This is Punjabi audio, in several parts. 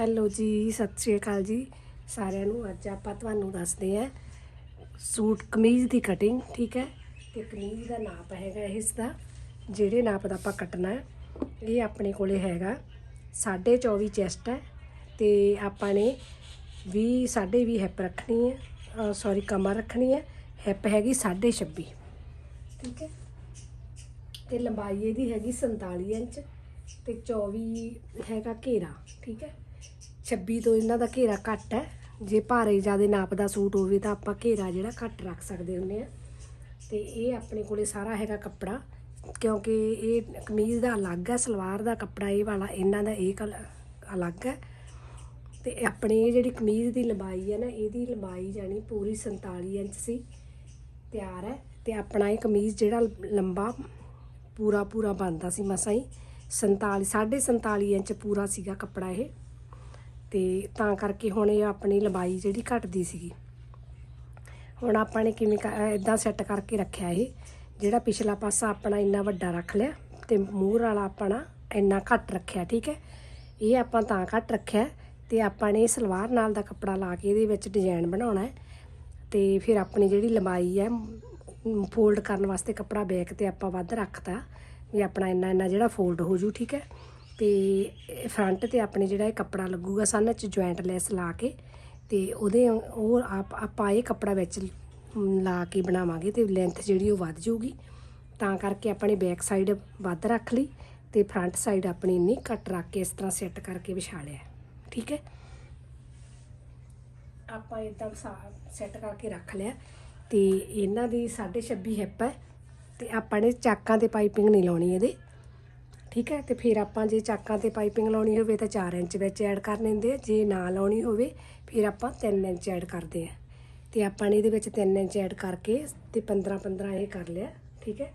ਹੈਲੋ ਜੀ, ਸਤਿ ਸ਼੍ਰੀ ਅਕਾਲ ਜੀ। ਸਾਰਿਆਂ ਨੂੰ ਅੱਜ ਆਪਾਂ ਤੁਹਾਨੂੰ ਦੱਸਦੇ ਹਾਂ ਸੂਟ ਕਮੀਜ਼ ਦੀ ਕਟਿੰਗ ਠੀਕ ਹੈ? ਤੇ ਕਮੀਜ਼ ਦਾ ਨਾਪ ਹੈਗਾ ਇਸ ਦਾ ਜਿਹੜੇ ਨਾਪ ਦਾ ਆਪਾਂ ਕੱਟਣਾ ਹੈ, ਇਹ ਆਪਣੇ ਕੋਲੇ ਹੈਗਾ 24.5 ਚੈਸਟ ਹੈ ਤੇ ਆਪਾਂ ਨੇ 20 20 ਹੈਪ ਰੱਖਣੀ ਹੈ ਸੌਰੀ ਕਮਰ ਰੱਖਣੀ ਹੈ ਹੈਪ ਹੈਗੀ 26.5 ਠੀਕ ਹੈ? ਤੇ ਲੰਬਾਈ ਇਹਦੀ ਹੈਗੀ 47 ਇੰਚ ਤੇ 24 ਹੈਗਾ ਘੇਰਾ, ਠੀਕ ਹੈ? 26 ਤੋਂ ਇਹਨਾਂ ਦਾ ਘੇਰਾ ਘੱਟ ਹੈ। ਜੇ ਭਾਰੇ ਜ਼ਿਆਦਾ ਨਾਪ ਦਾ ਸੂਟ ਹੋਵੇ ਤਾਂ ਆਪਾਂ ਘੇਰਾ ਜਿਹੜਾ ਘੱਟ ਰੱਖ ਸਕਦੇ ਹੁੰਦੇ ਆ। ਤੇ ਇਹ ਆਪਣੇ ਕੋਲੇ ਸਾਰਾ ਹੈਗਾ ਕੱਪੜਾ, ਕਿਉਂਕਿ ਇਹ ਕਮੀਜ਼ ਦਾ ਅਲੱਗ ਹੈ, ਸਲਵਾਰ ਦਾ ਕੱਪੜਾ ਇਹ ਵਾਲਾ, ਇਹਨਾਂ ਦਾ ਇਹ ਕਲ- ਅਲੱਗ ਹੈ। ਤੇ ਆਪਣੀ ਇਹ ਜਿਹੜੀ ਕਮੀਜ਼ ਦੀ ਲੰਬਾਈ ਹੈ ਨਾ, ਇਹਦੀ ਲੰਬਾਈ ਜਾਨੀ ਪੂਰੀ 47 ਇੰਚ ਸੀ, ਤਿਆਰ ਹੈ। ਤੇ ਆਪਣਾ ਇਹ ਕਮੀਜ਼ ਜਿਹੜਾ ਲੰਬਾ ਪੂਰਾ ਪੂਰਾ ਬਣਦਾ ਸੀ ਮਸਾਂ ਹੀ 47 47 ਇੰਚ ਪੂਰਾ ਸੀਗਾ ਕੱਪੜਾ ਇਹ। ਤੇ ਤਾਂ ਕਰਕੇ ਹੁਣ ਇਹ ਆਪਣੀ ਲੰਬਾਈ ਜਿਹੜੀ ਘਟਦੀ ਸੀਗੀ। ਹੁਣ ਆਪਾਂ ਨੇ ਕਿਵੇਂ ਇਦਾਂ ਸੈੱਟ ਕਰਕੇ ਰੱਖਿਆ ਇਹ, ਜਿਹੜਾ ਪਿਛਲਾ ਪਾਸਾ ਆਪਣਾ ਇੰਨਾ ਵੱਡਾ ਰੱਖ ਲਿਆ ਤੇ ਮੂਹਰ ਵਾਲਾ ਆਪਣਾ ਇੰਨਾ ਘੱਟ ਰੱਖਿਆ, ਠੀਕ ਹੈ? ਇਹ ਆਪਾਂ ਤਾਂ ਘੱਟ ਰੱਖਿਆ ਤੇ ਆਪਾਂ ਨੇ ਸਲਵਾਰ ਨਾਲ ਦਾ ਕੱਪੜਾ ਲਾ ਕੇ ਇਹਦੇ ਵਿੱਚ ਡਿਜ਼ਾਈਨ ਬਣਾਉਣਾ ਹੈ ਤੇ ਫਿਰ ਆਪਣੀ ਜਿਹੜੀ ਲੰਬਾਈ ਹੈ ਫੋਲਡ ਕਰਨ ਵਾਸਤੇ ਕੱਪੜਾ ਬੈਕ ਤੇ ਆਪਾਂ ਵੱਧ ਰੱਖਤਾ ਵੀ ਆਪਣਾ ਇੰਨਾ ਇੰਨਾ ਜਿਹੜਾ ਫੋਲਡ ਹੋ ਜੂ ਠੀਕ ਹੈ? ਤੇ ਫਰੰਟ ਤੇ ਆਪਣੇ ਜਿਹੜਾ ਇਹ ਕੱਪੜਾ ਲੱਗੂਗਾ ਸਨ ਚ ਜੁਆਇੰਟ ਲੈਸ ਲਾ ਕੇ ਤੇ ਉਹਦੇ ਉਹ ਆਪਾਂ ਇਹ ਕੱਪੜਾ ਵਿੱਚ ਲਾ ਕੇ ਬਣਾਵਾਂਗੇ ਤੇ ਲੈਂਥ ਜਿਹੜੀ ਉਹ ਵੱਧ ਜਾਊਗੀ। ਤਾਂ ਕਰਕੇ ਆਪਾਂ ਨੇ ਬੈਕ ਸਾਈਡ ਵੱਧ ਰੱਖ ਲਈ ਤੇ ਫਰੰਟ ਸਾਈਡ ਆਪਣੀ ਇੰਨੀ ਘੱਟ ਰੱਖ ਕੇ ਇਸ ਤਰ੍ਹਾਂ ਸੈੱਟ ਕਰਕੇ ਵਿਛਾ ਲਿਆ ਠੀਕ ਹੈ? ਆਪਾਂ ਇਦਾਂ ਸੈੱਟ ਕਰਕੇ ਰੱਖ ਲਿਆ। ਤੇ ਇਹਨਾਂ ਦੀ 26.5 ਹਿੱਪ ਹੈ ਤੇ ਆਪਾਂ ਨੇ ਚਾਕਾਂ ਤੇ ਪਾਈਪਿੰਗ ਨਹੀਂ ਲਾਉਣੀ ਇਹਦੇ। ਠੀਕ ਹੈ? ਤੇ ਫਿਰ ਆਪਾਂ ਜੇ ਚਾਕਾਂ ਤੇ ਪਾਈਪਿੰਗ ਲਾਉਣੀ ਹੋਵੇ ਤਾਂ 4 ਇੰਚ ਵਿੱਚ ਐਡ ਕਰ ਲੈਂਦੇ ਆ। ਜੇ ਨਾ ਲਾਉਣੀ ਹੋਵੇ, ਫਿਰ ਆਪਾਂ 3 ਇੰਚ ਐਡ ਕਰਦੇ ਆ। ਤੇ ਆਪਾਂ ਨੇ ਇਹਦੇ ਵਿੱਚ 3 ਇੰਚ ਐਡ ਕਰਕੇ ਤੇ 15 15 ਇਹ ਕਰ ਲਿਆ, ਠੀਕ ਹੈ?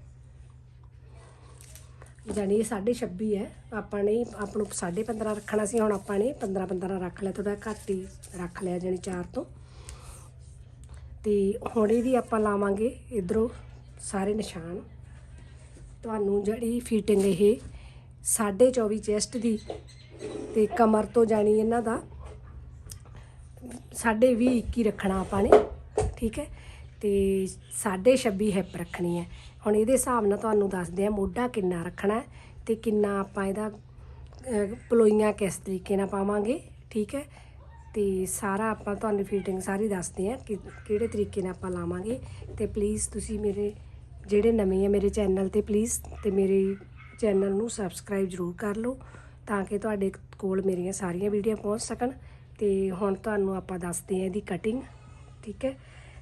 ਜਾਨੀ ਇਹ 26 ਹੈ। ਆਪਾਂ ਨੇ ਆਪ ਨੂੰ 15.5 ਰੱਖਣਾ ਸੀ, ਹੁਣ ਆਪਾਂ ਨੇ 15 15 ਰੱਖ ਲਿਆ ਥੋੜਾ ਘੱਟ ਹੀ ਰੱਖ ਲਿਆ ਜਾਨੀ 4 ਤੋਂ। ਤੇ ਹੁਣ ਇਹਦੀ ਆਪਾਂ ਲਾਵਾਂਗੇ ਇਧਰੋਂ ਸਾਰੇ ਨਿਸ਼ਾਨ। ਤੁਹਾਨੂੰ ਜਿਹੜੀ ਫਿਟਿੰਗ ਇਹ 24.5 ਚੈਸਟ ਦੀ ਤੇ ਕਮਰ ਤੋਂ ਜਾਣੀ ਇਹਨਾਂ ਦਾ 20 21 ਰੱਖਣਾ ਆਪਾਂ ਨੇ, ਠੀਕ ਹੈ? ਤੇ 26 ਹਿੱਪ ਰੱਖਣੀ ਹੈ। ਹੁਣ ਇਹਦੇ ਹਿਸਾਬ ਨਾਲ ਤੁਹਾਨੂੰ ਦੱਸਦੇ ਆ ਮੋਢਾ ਕਿੰਨਾ ਰੱਖਣਾ ਹੈ ਤੇ ਕਿੰਨਾ ਆਪਾਂ ਇਹਦਾ ਪਲੋਈਆਂ ਕਿਸ ਤਰੀਕੇ ਨਾਲ ਪਾਵਾਂਗੇ, ਠੀਕ ਹੈ? ਤੇ ਸਾਰਾ ਆਪਾਂ ਤੁਹਾਨੂੰ ਫਿਟਿੰਗ ਸਾਰੀ ਦੱਸਦੇ ਆ ਕਿ ਕਿਹੜੇ ਤਰੀਕੇ ਨਾਲ ਆਪਾਂ ਲਾਵਾਂਗੇ। ਤੇ ਪਲੀਜ਼ ਤੁਸੀਂ ਮੇਰੇ ਜਿਹੜੇ ਨਵੇਂ ਆ ਮੇਰੇ ਚੈਨਲ ਤੇ ਪਲੀਜ਼ ਤੇ ਮੇਰੇ ਚੈਨਲ ਨੂੰ ਸਬਸਕ੍ਰਾਈਬ ਜ਼ਰੂਰ ਕਰ ਲਓ ਤਾਂ ਕਿ ਤੁਹਾਡੇ ਕੋਲ ਮੇਰੀਆਂ ਸਾਰੀਆਂ ਵੀਡੀਓ ਪਹੁੰਚ ਸਕਣ। ਤੇ ਹੁਣ ਤੁਹਾਨੂੰ ਆਪਾਂ ਦੱਸਦੇ ਹਾਂ ਇਹਦੀ ਕਟਿੰਗ ਠੀਕ ਹੈ?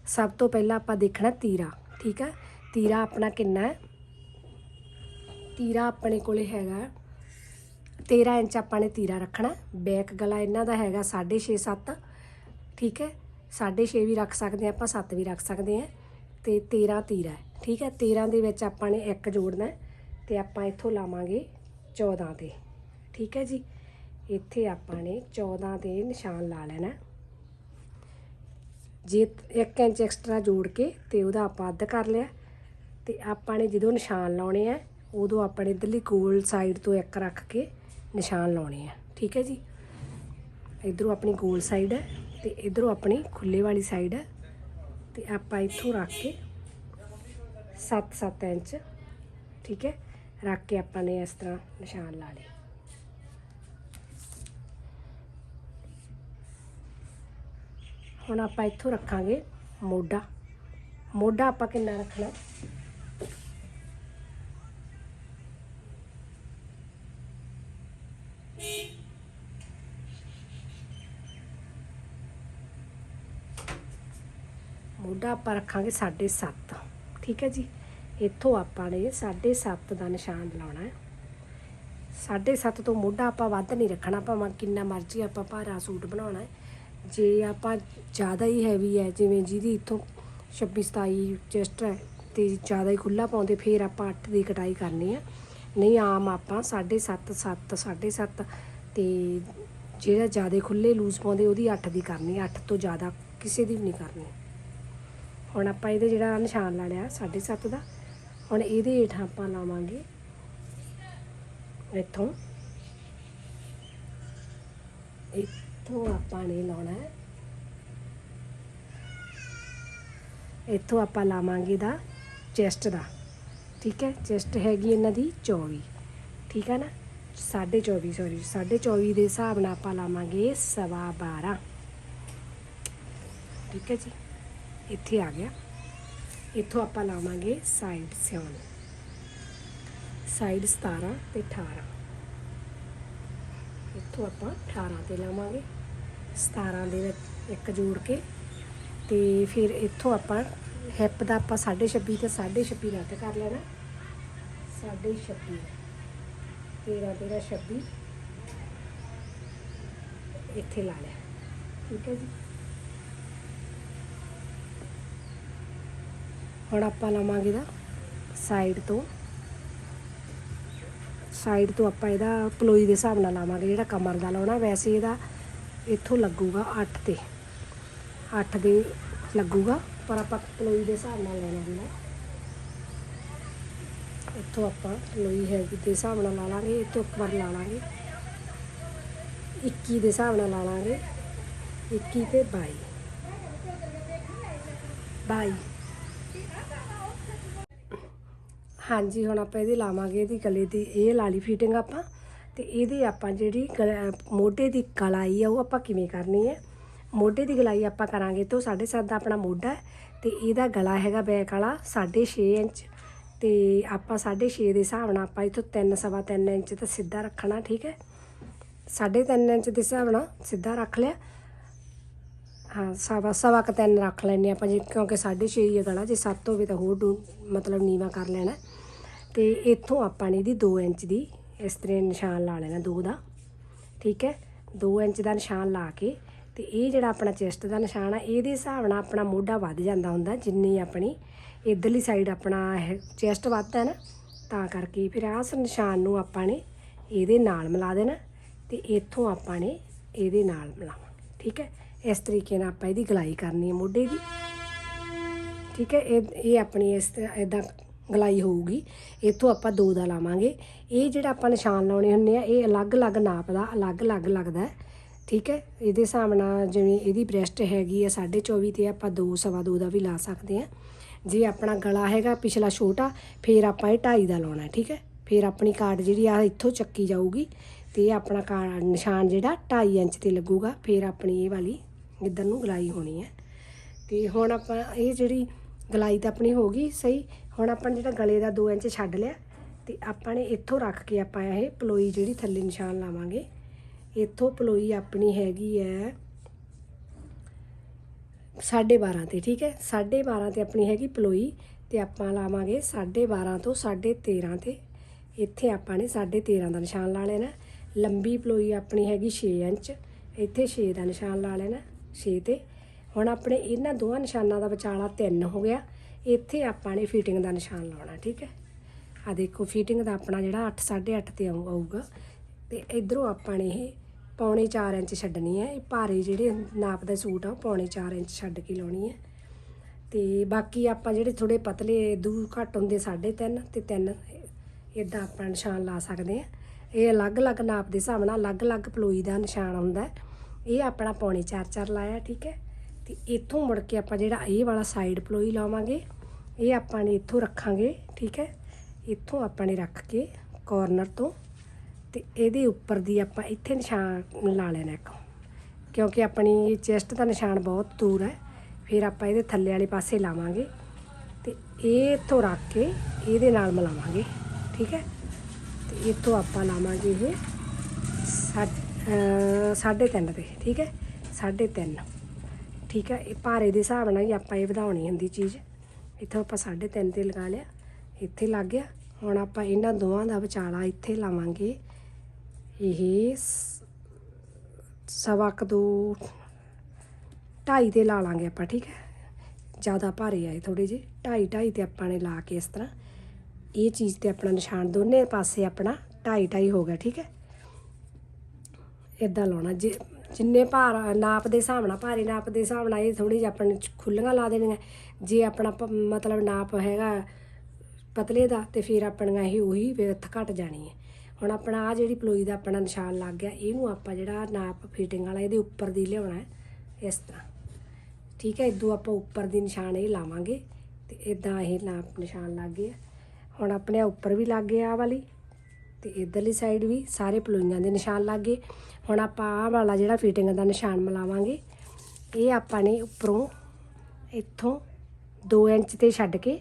ਸਭ ਤੋਂ ਪਹਿਲਾਂ ਆਪਾਂ ਦੇਖਣਾ ਤੀਰਾ, ਠੀਕ ਹੈ? ਤੀਰਾ ਆਪਣਾ ਕਿੰਨਾ ਹੈ? ਤੀਰਾ ਆਪਣੇ ਕੋਲੇ ਹੈਗਾ 13 ਇੰਚ ਆਪਾਂ ਨੇ ਤੀਰਾ ਰੱਖਣਾ ਬੈਕ ਗਲਾ ਇਹਨਾਂ ਦਾ ਹੈਗਾ 6.5 7 ਠੀਕ ਹੈ? 6.5 ਵੀ ਰੱਖ ਸਕਦੇ ਆ ਆਪਾਂ 7 ਵੀ ਰੱਖ ਸਕਦੇ ਆ ਤੇ 13 ਤੀਰਾ ਠੀਕ ਹੈ? 13 ਦੇ ਵਿੱਚ ਆਪਾਂ ਨੇ ਇੱਕ ਜੋੜਨਾ ਹੈ। ਤੇ ਆਪਾਂ ਇੱਥੋਂ ਲਾਵਾਂਗੇ 14 ਤੇ ਠੀਕ ਹੈ ਜੀ? ਇੱਥੇ ਆਪਾਂ ਨੇ 14 ਤੇ ਨਿਸ਼ਾਨ ਲਾ ਲੈਣਾ। ਜੇ 1 ਇੰਚ ਐਕਸਟਰਾ ਜੋੜ ਕੇ ਤੇ ਉਹਦਾ ਆਪਾਂ ਅੱਧ ਕਰ ਲਿਆ। ਤੇ ਆਪਾਂ ਨੇ ਜਦੋਂ ਨਿਸ਼ਾਨ ਲਾਉਣੇ ਆ, ਉਦੋਂ ਆਪਣੇ ਨੇ ਇਧਰਲੀ ਗੋਲ ਸਾਈਡ ਤੋਂ ਇੱਕ ਰੱਖ ਕੇ ਨਿਸ਼ਾਨ ਲਾਉਣੇ ਆ। ਠੀਕ ਹੈ ਜੀ? ਇਧਰੋਂ ਆਪਣੀ ਗੋਲ ਸਾਈਡ ਹੈ ਤੇ ਇਧਰੋਂ ਆਪਣੀ ਖੁੱਲੇ ਵਾਲੀ ਸਾਈਡ ਹੈ। ਤੇ ਆਪਾਂ ਇੱਥੋਂ ਰੱਖ ਕੇ 7-7 ਇੰਚ। ਠੀਕ ਹੈ? ਰੱਖ ਕੇ ਆਪਾਂ ਨੇ ਇਸ ਤਰ੍ਹਾਂ ਨਿਸ਼ਾਨ ਲਾ ਲਏ। ਹੁਣ ਆਪਾਂ ਇੱਥੋਂ ਰੱਖਾਂਗੇ ਮੋਢਾ। ਮੋਢਾ ਆਪਾਂ ਕਿੰਨਾ ਰੱਖਣਾ? ਮੋਢਾ ਆਪਾਂ ਰੱਖਾਂਗੇ 7.5 ਠੀਕ ਹੈ ਜੀ? ਇੱਥੋਂ ਆਪਾਂ ਨੇ 7.5 ਦਾ ਨਿਸ਼ਾਨ ਲਾਉਣਾ ਹੈ। 7.5 ਤੋਂ ਮੋਢਾ ਆਪਾਂ ਵੱਧ ਨਹੀਂ ਰੱਖਣਾ, ਭਾਵੇਂ ਕਿੰਨਾ ਮਰਜ਼ੀ ਆਪਾਂ ਭਾਰਾ ਸੂਟ ਬਣਾਉਣਾ ਹੈ। ਜੇ ਆਪਾਂ ਜ਼ਿਆਦਾ ਹੀ ਹੈਵੀ ਹੈ, ਜਿਵੇਂ ਜਿਹਦੀ ਇੱਥੋਂ 26 27 ਚੈਸਟ ਹੈ ਤੇ ਜ਼ਿਆਦਾ ਹੀ ਖੁੱਲਾ ਪਾਉਂਦੇ, ਫਿਰ ਆਪਾਂ 8 ਦੀ ਕਟਾਈ ਕਰਨੀ ਹੈ। ਨਹੀਂ, ਆਮ ਆਪਾਂ 7.5 7 7.5 ਤੇ ਜਿਹੜਾ ਜ਼ਿਆਦਾ ਖੁੱਲੇ ਲੂਜ਼ ਪਾਉਂਦੇ, ਉਹਦੀ 8 ਦੀ ਕਰਨੀ 8 ਤੋਂ ਜ਼ਿਆਦਾ ਕਿਸੇ ਦੀ ਵੀ ਨਹੀਂ ਕਰਨੀ। ਹੁਣ ਆਪਾਂ ਇਹਦੇ ਜਿਹੜਾ ਨਿਸ਼ਾਨ ਲਾ ਲਿਆ 7.5 ਦਾ। ਹੁਣ ਇਹਦੇ ਹੇਠਾਂ ਆਪਾਂ ਲਾਵਾਂਗੇ ਇੱਥੋਂ। ਇੱਥੋਂ ਆਪਾਂ ਨੇ ਲਾਉਣਾ ਹੈ। ਇੱਥੋਂ ਆਪਾਂ ਲਾਵਾਂਗੇ ਦਾ ਚੈਸਟ ਦਾ। ਠੀਕ ਹੈ, ਚੈਸਟ ਹੈਗੀ ਇਹਨਾਂ ਦੀ 24 ਠੀਕ ਹੈ ਨਾ? 24.5 ਸੌਰੀ 24.5 ਦੇ ਹਿਸਾਬ ਨਾਲ ਆਪਾਂ ਲਾਵਾਂਗੇ ਸਵਾ 12 ਠੀਕ ਹੈ ਜੀ? ਇੱਥੇ ਆ ਗਿਆ। ਇੱਥੋਂ ਆਪਾਂ ਲਾਵਾਂਗੇ ਸਾਈਡ ਸਿਉਣ। ਸਾਈਡ 17 ਤੇ 18 ਇੱਥੋਂ ਆਪਾਂ 18 ਤੇ ਲਾਵਾਂਗੇ। 17 ਦੇ ਵਿੱਚ ਇੱਕ ਜੋੜ ਕੇ ਤੇ ਫਿਰ ਇੱਥੋਂ ਆਪਾਂ ਹਿੱਪ ਦਾ ਆਪਾਂ 26.5 ਤੇ 26.5 ਰੱਦ ਕਰ ਲੈਣਾ। 26.5 13 13 26 ਇੱਥੇ ਲਾ ਲਿਆ। ਠੀਕ ਹੈ ਜੀ? ਹੁਣ ਆਪਾਂ ਲਾਵਾਂਗੇ ਦਾ ਸਾਈਡ ਤੋਂ। ਸਾਈਡ ਤੋਂ ਆਪਾਂ ਇਹਦਾ ਪਲੋਈ ਦੇ ਹਿਸਾਬ ਨਾਲ ਲਾਵਾਂਗੇ, ਜਿਹੜਾ ਕਮਰ ਦਾ ਲਾਉਣਾ। ਵੈਸੇ ਇਹਦਾ ਇੱਥੋਂ ਲੱਗੂਗਾ 8 ਤੇ। 8 ਦੇ ਲੱਗੂਗਾ, ਪਰ ਆਪਾਂ ਪਲੋਈ ਦੇ ਹਿਸਾਬ ਨਾਲ ਲੈਣਾ ਹੁੰਦਾ ਇੱਥੋਂ ਆਪਾਂ ਪਲੋਈ ਹੈ ਦੇ ਹਿਸਾਬ ਨਾਲ ਲਾ ਲਾਂਗੇ, ਇੱਥੋਂ ਇੱਕ ਵਾਰ ਲਾ ਲਾਂਗੇ। 21 ਦੇ ਹਿਸਾਬ ਨਾਲ ਲਾ ਲਾਂਗੇ। 21 ਤੇ 22 22 ਹਾਂਜੀ, ਹੁਣ ਆਪਾਂ ਇਹਦੀ ਲਾਵਾਂਗੇ ਇਹਦੀ ਗਲੇ ਦੀ, ਇਹ ਲਾ ਲਈ ਫਿਟਿੰਗ ਆਪਾਂ ਤੇ ਇਹਦੀ ਆਪਾਂ ਜਿਹੜੀ ਗਲ- ਮੋਢੇ ਦੀ ਗਲਾਈ ਆ, ਉਹ ਆਪਾਂ ਕਿਵੇਂ ਕਰਨੀ ਹੈ? ਮੋਢੇ ਦੀ ਗਲਾਈ ਆਪਾਂ ਕਰਾਂਗੇ ਤੋਂ 7.5 ਦਾ ਆਪਣਾ ਮੋਢਾ ਹੈ ਤੇ ਇਹਦਾ ਗਲਾ ਹੈਗਾ ਬੈਕ ਵਾਲਾ 6.5 ਇੰਚ ਤੇ ਆਪਾਂ 6.5 ਦੇ ਹਿਸਾਬ ਨਾਲ ਆਪਾਂ ਇਥੋਂ 3 ਸਵਾ 3 ਇੰਚ ਤਾਂ ਸਿੱਧਾ ਰੱਖਣਾ, ਠੀਕ ਹੈ? 3.5 ਇੰਚ ਦੇ ਹਿਸਾਬ ਨਾਲ ਸਿੱਧਾ ਰੱਖ ਲਿਆ ਹਾਂ, ਸਵਾ ਸਵਾ ਕੁ ਤਿੰਨ ਰੱਖ ਲੈਣੇ ਆਪਾਂ ਜੀ, ਕਿਉਂਕਿ 6.5 ਹੀ ਹੈ ਗਲਾ ਜੇ 7 ਹੋਵੇ ਤਾਂ ਹੋਰ ਡੂ- ਮਤਲਬ ਨੀਵਾ ਕਰ ਲੈਣਾ। ਤੇ ਇੱਥੋਂ ਆਪਾਂ ਨੇ ਇਹਦੀ 2 ਇੰਚ ਦੀ ਇਸ ਤਰ੍ਹਾਂ ਨਿਸ਼ਾਨ ਲਾ ਲੈਣਾ 2 ਦਾ। ਠੀਕ ਹੈ? 2 ਇੰਚ ਦਾ ਨਿਸ਼ਾਨ ਲਾ ਕੇ ਤੇ ਇਹ ਜਿਹੜਾ ਆਪਣਾ ਚੈਸਟ ਦਾ ਨਿਸ਼ਾਨ ਆ, ਇਹਦੇ ਹਿਸਾਬ ਨਾਲ ਆਪਣਾ ਮੋਢਾ ਵੱਧ ਜਾਂਦਾ ਹੁੰਦਾ, ਜਿੰਨੀ ਆਪਣੀ ਇਧਰਲੀ ਸਾਈਡ ਆਪਣਾ ਚੈਸਟ ਵੱਧਦਾ ਨਾ, ਤਾਂ ਕਰਕੇ ਫਿਰ ਆਸ ਨਿਸ਼ਾਨ ਨੂੰ ਆਪਾਂ ਨੇ ਇਹਦੇ ਨਾਲ ਮਿਲਾ ਦੇਣਾ ਤੇ ਇੱਥੋਂ ਆਪਾਂ ਨੇ ਇਹਦੇ ਨਾਲ ਮਿਲਾਵਾਂਗੇ। ਠੀਕ ਹੈ? ਇਸ ਤਰੀਕੇ ਨਾਲ ਆਪਾਂ ਇਹਦੀ ਗਲਾਈ ਕਰਨੀ ਹੈ ਮੋਢੇ ਦੀ। ਠੀਕ ਹੈ, ਇਹ ਇਹ ਆਪਣੀ ਇਸ ਤਰ੍ਹਾਂ ਇਦਾਂ ਗਲਾਈ ਹੋਊਗੀ। ਇੱਥੋਂ ਆਪਾਂ ਦੋ ਦਾ ਲਾਵਾਂਗੇ। ਇਹ ਜਿਹੜਾ ਆਪਾਂ ਨਿਸ਼ਾਨ ਲਾਉਣੇ ਹੁੰਦੇ ਆ, ਇਹ ਅਲੱਗ-ਅਲੱਗ ਨਾਪ ਦਾ, ਅਲੱਗ-ਅਲੱਗ ਲੱਗਦਾ ਠੀਕ ਹੈ, ਇਹਦੇ ਹਿਸਾਬ ਨਾਲ ਜਿਵੇਂ ਇਹਦੀ ਬ੍ਰੈਸਟ ਹੈਗੀ ਆ 24.5 ਤੇ ਆਪਾਂ 2 ਸਵਾ 2 ਦਾ ਵੀ ਲਾ ਸਕਦੇ ਆ ਜੇ ਆਪਣਾ ਗਲਾ ਹੈਗਾ ਪਿਛਲਾ ਛੋਟਾ, ਫਿਰ ਆਪਾਂ ਇਹ 2.5 ਦਾ ਲਾਉਣਾ ਠੀਕ ਹੈ। ਫਿਰ ਆਪਣੀ ਕਾਰਡ ਜਿਹੜੀ ਆ, ਇੱਥੋਂ ਚੱਕੀ ਜਾਊਗੀ ਤੇ ਇਹ ਆਪਣਾ ਕਾਰਡ ਨਿਸ਼ਾਨ ਜਿਹੜਾ 2.5 ਇੰਚ ਤੇ ਲੱਗੂਗਾ, ਫਿਰ ਆਪਣੀ ਇਹ ਵਾਲੀ ਇੱਧਰ ਨੂੰ ਗਲਾਈ ਹੋਣੀ ਹੈ। ਤੇ ਹੁਣ ਆਪਾਂ ਇਹ ਜਿਹੜੀ ਗਲਾਈ ਤਾਂ ਆਪਣੀ ਹੋ ਗਈ ਸਹੀ, ਹੁਣ ਆਪਾਂ ਨੇ ਜਿਹੜਾ ਗਲੇ ਦਾ 2 ਇੰਚ ਛੱਡ ਲਿਆ ਤੇ ਆਪਾਂ ਨੇ ਇੱਥੋਂ ਰੱਖ ਕੇ ਆਪਾਂ ਇਹ ਪਲੋਈ ਜਿਹੜੀ ਥੱਲੇ ਨਿਸ਼ਾਨ ਲਾਵਾਂਗੇ। ਇੱਥੋਂ ਪਲੋਈ ਆਪਣੀ ਹੈਗੀ ਹੈ 12.5 ਤੇ, ਠੀਕ ਹੈ? 12.5 ਤੇ ਆਪਣੀ ਹੈਗੀ ਪਲੋਈ ਤੇ ਆਪਾਂ ਲਾਵਾਂਗੇ 12.5 ਤੋਂ 13.5 ਤੇ। ਇੱਥੇ ਆਪਾਂ ਨੇ 13.5 ਦਾ ਨਿਸ਼ਾਨ ਲਾ ਲੈਣਾ। ਲੰਬੀ ਪਲੋਈ ਆਪਣੀ ਹੈਗੀ 6 ਇੰਚ, ਇੱਥੇ 6 ਦਾ ਨਿਸ਼ਾਨ ਲਾ ਲੈਣਾ। 6 ਤੇ। ਹੁਣ ਆਪਣੇ ਇਹਨਾਂ ਦੋਹਾਂ ਨਿਸ਼ਾਨਾਂ ਦਾ ਵਿਚਾਲਾ 3 ਹੋ ਗਿਆ। ਇੱਥੇ ਆਪਾਂ ਨੇ ਫਿਟਿੰਗ ਦਾ ਨਿਸ਼ਾਨ ਲਾਉਣਾ, ਠੀਕ ਹੈ? ਆ ਦੇਖੋ ਫਿਟਿੰਗ ਦਾ ਆਪਣਾ ਜਿਹੜਾ 8 8.5 ਤੇ ਆਊ- ਆਊਗਾ। ਤੇ ਇਧਰੋਂ ਆਪਾਂ ਨੇ ਇਹ ਪੌਣੇ 4 ਇੰਚ ਛੱਡਣੀ ਹੈ। ਇਹ ਭਾਰੇ ਜਿਹੜੇ ਨਾਪ ਦਾ ਸੂਟ ਆ, ਉਹ ਪੌਣੇ 4 ਇੰਚ ਛੱਡ ਕੇ ਲਾਉਣੀ ਹੈ। ਤੇ ਬਾਕੀ ਆਪਾਂ ਜਿਹੜੇ ਥੋੜੇ ਪਤਲੇ, ਦੂ ਘੱਟ ਹੁੰਦੇ 3.5 ਤੇ 3 ਇਦਾਂ ਆਪਾਂ ਨਿਸ਼ਾਨ ਲਾ ਸਕਦੇ ਆ ਇਹ ਅਲੱਗ-ਅਲੱਗ ਨਾਪ ਦੇ ਹਿਸਾਬ ਨਾਲ ਅਲੱਗ-ਅਲੱਗ ਪਲੋਈ ਦਾ ਨਿਸ਼ਾਨ ਹੁੰਦਾ ਹੈ। ਇਹ ਆਪਣਾ ਪੌਣੇ 4-4 ਲਾਇਆ, ਠੀਕ ਹੈ? ਤੇ ਇੱਥੋਂ ਮੁੜ ਕੇ ਆਪਾਂ ਜਿਹੜਾ ਇਹ ਵਾਲਾ ਸਾਈਡ ਪਲੋਈ ਲਾਵਾਂਗੇ, ਇਹ ਆਪਾਂ ਨੇ ਇੱਥੋਂ ਰੱਖਾਂਗੇ, ਠੀਕ ਹੈ? ਇੱਥੋਂ ਆਪਾਂ ਨੇ ਰੱਖ ਕੇ ਕਾਰਨਰ ਤੋਂ ਤੇ ਇਹਦੇ ਉੱਪਰ ਦੀ ਆਪਾਂ ਇੱਥੇ ਨਿਸ਼ਾਨ ਲਾ ਲੈਣਾ ਇੱਕ। ਕਿਉਂਕਿ ਆਪਣੀ ਚੈਸਟ ਦਾ ਨਿਸ਼ਾਨ ਬਹੁਤ ਦੂਰ ਹੈ, ਫਿਰ ਆਪਾਂ ਇਹਦੇ ਥੱਲੇ ਵਾਲੇ ਪਾਸੇ ਲਾਵਾਂਗੇ ਤੇ ਇਹ ਇੱਥੋਂ ਰੱਖ ਕੇ ਇਹਦੇ ਨਾਲ ਮਿਲਾਵਾਂਗੇ, ਠੀਕ ਹੈ? ਤੇ ਇੱਥੋਂ ਆਪਾਂ ਲਾਵਾਂਗੇ ਇਹ ਸਾ- ਅਹ ਸਾਢੇ ਤਿੰਨ ਤੇ, ਠੀਕ ਹੈ? ਸਾਢੇ ਤਿੰਨ। ਠੀਕ ਹੈ? ਇਹ ਭਾਰੇ ਦੇ ਹਿਸਾਬ ਨਾਲ ਹੀ ਆਪਾਂ ਇਹ ਵਧਾਉਣੀ ਹੁੰਦੀ ਚੀਜ਼। ਇੱਥੋਂ ਆਪਾਂ ਸਾਢੇ ਤਿੰਨ ਤੇ ਲਗਾ ਲਿਆ। ਇੱਥੇ ਲੱਗ ਗਿਆ। ਹੁਣ ਆਪਾਂ ਇਹਨਾਂ ਦੋਵਾਂ ਦਾ ਵਿਚਾਲਾ ਇੱਥੇ ਲਾਵਾਂਗੇ। ਇਹ ਸਵਾ ਕੁ ਦੋ, ਢਾਈ ਤੇ ਲਾ ਲਾਂਗੇ ਆਪਾਂ, ਠੀਕ ਹੈ? ਜ਼ਿਆਦਾ ਭਾਰੇ ਆਏ ਥੋੜੇ ਜਿਹੇ। ਢਾਈ ਢਾਈ ਤੇ ਆਪਾਂ ਨੇ ਲਾ ਕੇ ਇਸ ਤਰ੍ਹਾਂ। ਇਹ ਚੀਜ਼ ਤੇ ਆਪਣਾ ਨਿਸ਼ਾਨ ਦੋਨੇ ਪਾਸੇ ਆਪਣਾ ਢਾਈ ਢਾਈ ਹੋ ਗਿਆ, ਠੀਕ ਹੈ? ਇਦਾਂ ਲਾਉਣਾ। ਜੇ ਜਿੰਨੇ ਭਾਰ ਨਾਪ ਦੇ ਹਿਸਾਬ ਨਾਲ, ਭਾਰੀ ਨਾਪ ਦੇ ਹਿਸਾਬ ਨਾਲ ਇਹ ਥੋੜੀ ਜਿਹੀ ਆਪਾਂ ਨੇ ਖੁੱਲੀਆਂ ਲਾ ਦੇਣੀਆਂ। ਜੇ ਆਪਣਾ ਪ- ਮਤਲਬ ਨਾਪ ਹੈਗਾ ਪਤਲੇ ਦਾ, ਤੇ ਫਿਰ ਆਪਣੀਆਂ ਇਹ ਉਹੀ ਵਿੱਥ ਘਟ ਜਾਣੀ ਹੈ। ਹੁਣ ਆਪਣਾ ਆ ਜਿਹੜੀ ਪਲੋਈ ਦਾ ਆਪਣਾ ਨਿਸ਼ਾਨ ਲੱਗ ਗਿਆ, ਇਹਨੂੰ ਆਪਾਂ ਜਿਹੜਾ ਨਾਪ ਫਿਟਿੰਗ ਵਾਲਾ ਇਹਦੇ ਉੱਪਰ ਦੀ ਲਿਆਉਣਾ ਹੈ, ਇਸ ਤਰ੍ਹਾਂ। ਠੀਕ ਹੈ ਇਦੋਂ ਆਪਾਂ ਉੱਪਰ ਦੀ ਨਿਸ਼ਾਨ ਇਹ ਲਾਵਾਂਗੇ, ਤੇ ਇਦਾਂ ਇਹ ਨਾਪ ਨਿਸ਼ਾਨ ਲੱਗ ਗਏ ਆ। ਹੁਣ ਆਪਣੇ ਆਹ ਉੱਪਰ ਵੀ ਲੱਗ ਗਿਆ ਆ ਵਾਲੀ, ਤੇ ਇਧਰਲੀ ਸਾਈਡ ਵੀ ਸਾਰੇ ਪਲੋਈਆਂ ਦੇ ਨਿਸ਼ਾਨ ਲੱਗ ਗਏ। ਹੁਣ ਆਪਾਂ ਆਹ ਵਾਲਾ ਜਿਹੜਾ ਫਿਟਿੰਗ ਦਾ ਨਿਸ਼ਾਨ ਮਿਲਾਵਾਂਗੇ। ਇਹ ਆਪਾਂ ਨੇ ਉੱਪਰੋਂ ਇੱਥੋਂ 2 ਇੰਚ ਤੇ ਛੱਡ ਕੇ,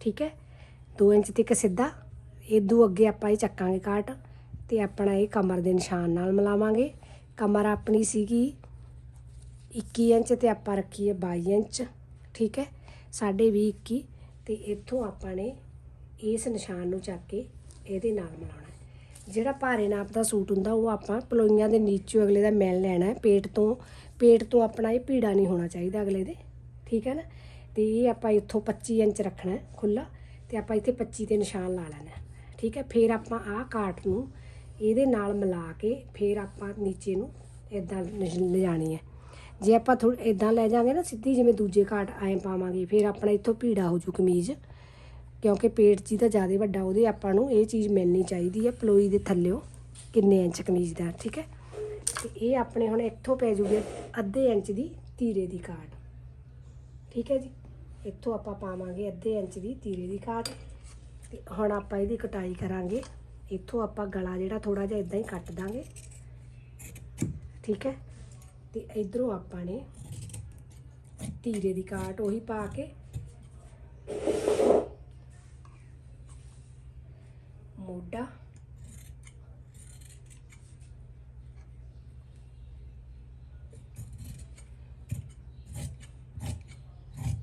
ਠੀਕ ਹੈ? 2 ਇੰਚ ਤੇ ਇੱਕ ਸਿੱਧਾ ਇਦੋਂ ਅੱਗੇ ਆਪਾਂ ਇਹ ਚੱਕਾਂਗੇ ਕਾਟ ਤੇ ਆਪਣਾ ਇਹ ਕਮਰ ਦੇ ਨਿਸ਼ਾਨ ਨਾਲ ਮਿਲਾਵਾਂਗੇ। ਕਮਰ ਆਪਣੀ ਸੀਗੀ 21 ਇੰਚ ਤੇ ਆਪਾਂ ਰੱਖੀ ਹੈ 22 ਇੰਚ, ਠੀਕ ਹੈ? ਸਾਡੇ ਵੀ 21 ਤੇ ਇੱਥੋਂ ਆਪਾਂ ਨੇ ਇਸ ਨਿਸ਼ਾਨ ਨੂੰ ਚੱਕ ਕੇ ਇਹਦੇ ਨਾਲ ਮਿਲਾਉਣਾ। ਜਿਹੜਾ ਭਾਰੇ ਨਾਪ ਦਾ ਸੂਟ ਹੁੰਦਾ, ਉਹ ਆਪਾਂ ਪਲੋਈਆਂ ਦੇ ਨੀਚੋਂ ਅਗਲੇ ਦਾ ਮੈਲ ਲੈਣਾ ਹੈ, ਪੇਟ ਤੋਂ ਪੇਟ ਤੋਂ ਆਪਣਾ ਇਹ ਭੀੜਾ ਨਹੀਂ ਹੋਣਾ ਚਾਹੀਦਾ ਅਗਲੇ ਦੇ, ਠੀਕ ਹੈ ਨਾ? ਤੇ ਇਹ ਆਪਾਂ ਇੱਥੋਂ 25 ਇੰਚ ਰੱਖਣਾ ਹੈ ਖੁੱਲਾ ਤੇ ਆਪਾਂ ਇੱਥੇ 25 ਤੇ ਨਿਸ਼ਾਨ ਲਾ ਲੈਣਾ ਠੀਕ ਹੈ? ਫਿਰ ਆਪਾਂ ਆਹ ਕਾਟ ਨੂੰ ਇਹਦੇ ਨਾਲ ਮਿਲਾ ਕੇ ਫਿਰ ਆਪਾਂ ਨੀਚੇ ਨੂੰ ਇਦਾਂ ਲਿਜਾਣੀ ਹੈ। ਜੇ ਆਪਾਂ ਥੋੜਾ ਇਦਾਂ ਲੈ ਜਾਾਂਗੇ ਨਾ ਸਿੱਧੀ, ਜਿਵੇਂ ਦੂਜੇ ਕਾਟ ਐਂ ਪਾਵਾਂਗੇ, ਫਿਰ ਆਪਣਾ ਇੱਥੋਂ ਭੀੜਾ ਹੋ ਜੂ ਕਮੀਜ਼। ਕਿਉਂਕਿ ਪੇਟ ਜੀ ਦਾ ਜ਼ਿਆਦਾ ਵੱਡਾ, ਉਹਦੇ ਆਪਾਂ ਨੂੰ ਇਹ ਚੀਜ਼ ਮਿਲਣੀ ਚਾਹੀਦੀ ਹੈ ਪਲੋਈ ਦੇ ਥੱਲਿਓ ਕਿੰਨੇ ਇੰਚ ਕਮੀਜ਼ ਦਾ, ਠੀਕ ਹੈ? ਤੇ ਇਹ ਆਪਣੇ ਹੁਣ ਇੱਥੋਂ ਪੈ ਜੂਗੇ ਅੱਧੇ ਇੰਚ ਦੀ ਤੀਰੇ ਦੀ ਕਾਟ। ਠੀਕ ਹੈ ਜੀ? ਇੱਥੋਂ ਆਪਾਂ ਪਾਵਾਂਗੇ ਅੱਧੇ ਇੰਚ ਦੀ ਤੀਰੇ ਦੀ ਕਾਟ। ਤੇ ਹੁਣ ਆਪਾਂ ਇਹਦੀ ਕਟਾਈ ਕਰਾਂਗੇ। ਇੱਥੋਂ ਆਪਾਂ ਗਲਾ ਜਿਹੜਾ ਥੋੜਾ ਜਿਹਾ ਇਦਾਂ ਹੀ ਕੱਟ ਦਾਂਗੇ। ਠੀਕ ਹੈ? ਤੇ ਇਧਰੋਂ ਆਪਾਂ ਨੇ ਤੀਰੇ ਦੀ ਕਾਟ ਉਹੀ ਪਾ ਕੇ ਮੋਢਾ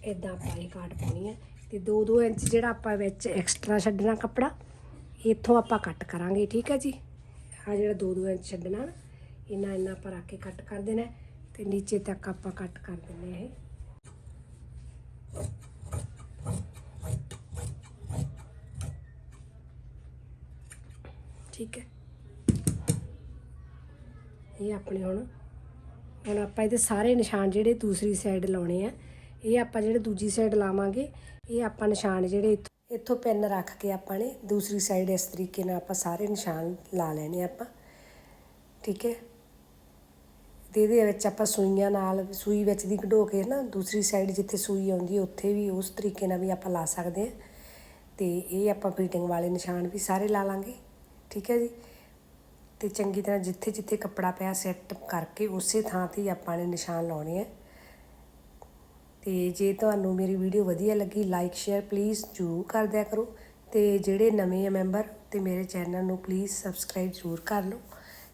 ਇਦਾਂ ਆਪਾਂ ਇਹ ਕਾਟ ਪਾਉਣੀ ਹੈ ਤੇ 2-2 ਇੰਚ ਜਿਹੜਾ ਆਪਾਂ ਵਿੱਚ ਐਕਸਟਰਾ ਛੱਡਣਾ ਕੱਪੜਾ ਇੱਥੋਂ ਆਪਾਂ ਕੱਟ ਕਰਾਂਗੇ ਠੀਕ ਹੈ ਜੀ? ਆ ਜਿਹੜਾ 2-2 ਇੰਚ ਛੱਡਣਾ ਨਾ, ਇੰਨਾ ਇੰਨਾ ਆਪਾਂ ਰੱਖ ਕੇ ਕੱਟ ਕਰ ਦੇਣਾ ਹੈ ਤੇ ਨੀਚੇ ਤੱਕ ਆਪਾਂ ਕੱਟ ਕਰ ਦਿੰਦੇ ਹਾਂ ਇਹ। ਠੀਕ ਹੈ। ਇਹ ਆਪਣੇ ਹੁਣ ਹੁਣ ਆਪਾਂ ਇਹਦੇ ਸਾਰੇ ਨਿਸ਼ਾਨ ਜਿਹੜੇ ਦੂਸਰੀ ਸਾਈਡ ਲਾਉਣੇ ਆ, ਇਹ ਆਪਾਂ ਜਿਹੜੇ ਦੂਜੀ ਸਾਈਡ ਲਾਵਾਂਗੇ, ਇਹ ਆਪਾਂ ਨਿਸ਼ਾਨ ਜਿਹੜੇ ਇੱਥੋਂ- ਇੱਥੋਂ ਪੈਨ ਰੱਖ ਕੇ ਆਪਾਂ ਨੇ ਦੂਸਰੀ ਸਾਈਡ ਇਸ ਤਰੀਕੇ ਨਾਲ ਆਪਾਂ ਸਾਰੇ ਨਿਸ਼ਾਨ ਲਾ ਲੈਣੇ ਆਪਾਂ। ਠੀਕ ਹੈ। ਤੇ ਇਹਦੇ ਵਿੱਚ ਆਪਾਂ ਸੂਈਆਂ ਨਾਲ, ਸੂਈ ਵਿੱਚ ਦੀ ਕਢੋ ਕੇ ਨਾ ਦੂਸਰੀ ਸਾਈਡ ਜਿੱਥੇ ਸੂਈ ਆਉਂਦੀ ਉੱਥੇ ਵੀ ਉਸ ਤਰੀਕੇ ਨਾਲ ਵੀ ਆਪਾਂ ਲਾ ਸਕਦੇ ਹਾਂ। ਤੇ ਇਹ ਆਪਾਂ ਫਿਟਿੰਗ ਵਾਲੇ ਨਿਸ਼ਾਨ ਵੀ ਸਾਰੇ ਲਾ ਲਾਂਗੇ। ਠੀਕ ਹੈ ਜੀ? ਤੇ ਚੰਗੀ ਤਰ੍ਹਾਂ ਜਿੱਥੇ ਜਿੱਥੇ ਕੱਪੜਾ ਪਿਆ ਸੈੱਟ ਕਰਕੇ ਉਸੇ ਥਾਂ ਤੇ ਹੀ ਆਪਾਂ ਨੇ ਨਿਸ਼ਾਨ ਲਾਉਣੇ ਆ। ਤੇ ਜੇ ਤੁਹਾਨੂੰ ਮੇਰੀ ਵੀਡੀਓ ਵਧੀਆ ਲੱਗੀ ਲਾਈਕ ਸ਼ੇਅਰ ਪਲੀਜ਼ ਜ਼ਰੂਰ ਕਰ ਦਿਆ ਕਰੋ। ਤੇ ਜਿਹੜੇ ਨਵੇਂ ਆ ਮੈਂਬਰ ਤੇ ਮੇਰੇ ਚੈਨਲ ਨੂੰ ਪਲੀਜ਼ ਸਬਸਕ੍ਰਾਈਬ ਜ਼ਰੂਰ ਕਰ ਲਓ,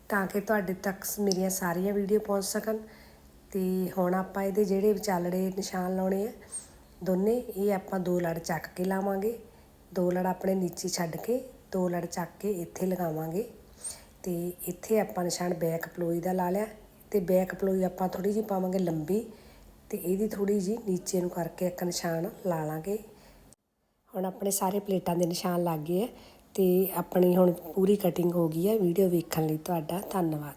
ਤਾਂ ਕਿ ਤੁਹਾਡੇ ਤੱਕ ਮੇਰੀਆਂ ਸਾਰੀਆਂ ਵੀਡੀਓ ਪਹੁੰਚ ਸਕਣ। ਤੇ ਹੁਣ ਆਪਾਂ ਇਹਦੇ ਜਿਹੜੇ ਵਿਚਾਲੜੇ ਨਿਸ਼ਾਨ ਲਾਉਣੇ ਆ, ਦੋਨੇ, ਇਹ ਆਪਾਂ ਦੋ ਲੜ ਚੱਕ ਕੇ ਲਾਵਾਂਗੇ। ਦੋ ਲੜ ਆਪਣੇ ਨੀਚੇ ਛੱਡ ਕੇ ਦੋ ਲੜ ਚੱਕ ਕੇ ਇੱਥੇ ਲਗਾਵਾਂਗੇ ਤੇ ਇੱਥੇ ਆਪਾਂ ਨਿਸ਼ਾਨ ਬੈਕ ਪਲੋਈ ਦਾ ਲਾ ਲਿਆ ਤੇ ਬੈਕ ਪਲੋਈ ਆਪਾਂ ਥੋੜੀ ਜਿਹੀ ਪਾਵਾਂਗੇ ਲੰਬੀ ਤੇ ਇਹਦੀ ਥੋੜੀ ਜਿਹੀ ਨੀਚੇ ਨੂੰ ਕਰਕੇ ਇੱਕ ਨਿਸ਼ਾਨ ਲਾ ਲਾਂਗੇ। ਹੁਣ ਆਪਣੇ ਸਾਰੇ ਪਲੇਟਾਂ ਦੇ ਨਿਸ਼ਾਨ ਲੱਗ ਗਏ ਆ ਤੇ ਆਪਣੀ ਹੁਣ ਪੂਰੀ ਕਟਿੰਗ ਹੋ ਗਈ ਹੈ ਵੀਡੀਓ ਵੇਖਣ ਲਈ ਤੁਹਾਡਾ ਧੰਨਵਾਦ।